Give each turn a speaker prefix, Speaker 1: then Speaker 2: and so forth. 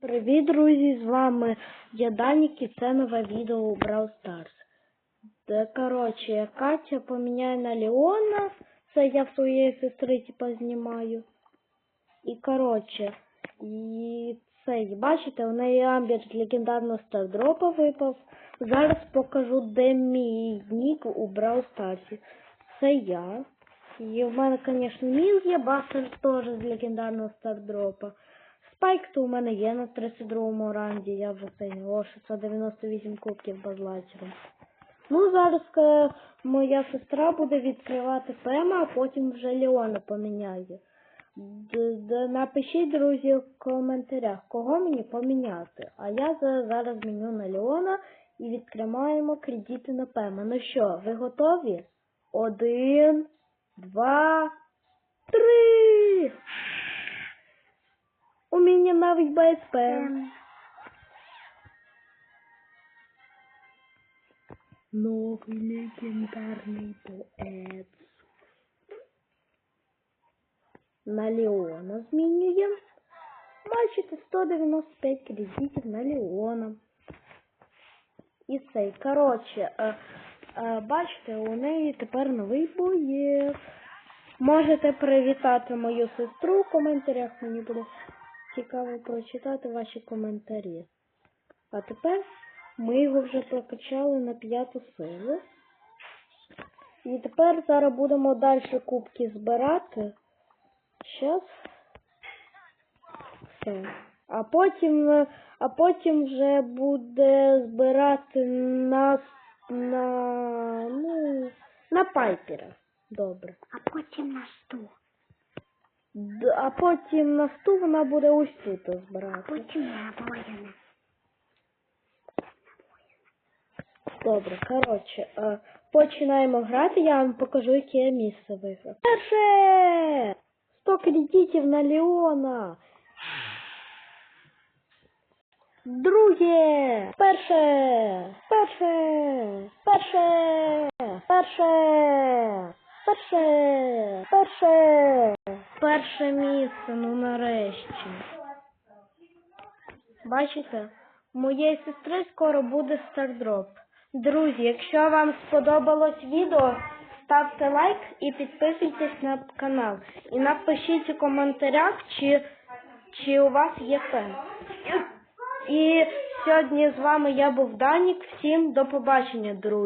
Speaker 1: Привіт, друзі! З вами я Данік і це нове відео у Brawl Stars. Де, коротше, Катя поміняє на Леона. Це я в своєї сестри типа знімаю. І коротше, і цей, бачите, у неї амбір легендарного стардропа випав. Зараз покажу, де мій нік у Brawl Stars. Це я. І в мене, звісно, міл є, Бастер теж з легендарного стардропа. Спайк то у мене є на 32-му ранді, я вже цей о 698 кубків базлайтером. Ну, зараз е, моя сестра буде відкривати Пема, а потім вже Леона поміняє. Д- д- Напишіть, друзі, в коментарях, кого мені поміняти. А я зараз зміню на Леона і відкриваємо кредити на Пема. Ну що, ви готові? Один, два, три! У меня навіть БСП. Новый легендарный поэт. На Леона змінюємо. Бачите, 195 кредитів на Леона. І цей, коротше, е, е, бачите, у неї тепер новий боєв. Можете привітати мою сестру в коментарях, мені буде цікаво прочитати ваші коментарі. А тепер ми його вже прокачали на п'яту силу. І тепер зараз будемо далі кубки збирати. Щас. Все. А потім, а потім вже буде збирати нас на, ну, на пайпера. Добре.
Speaker 2: а потім на стул,
Speaker 1: Д- А потім на стул вона буде ось тут збирати.
Speaker 2: потім на.
Speaker 1: Добре, коротше, е, починаємо грати, я вам покажу, яке я місце виграв. Перше! 100 кредитів на Леона. Друге! Перше! Перше! Перше! Перше! Перше! Перше! Перше місце, ну нарешті. Бачите, моєї сестри скоро буде стардроп. Друзі, якщо вам сподобалось відео, ставте лайк і підписуйтесь на канал. І напишіть у коментарях, чи, чи у вас є фен. І сьогодні з вами я був Данік. Всім до побачення, друзі.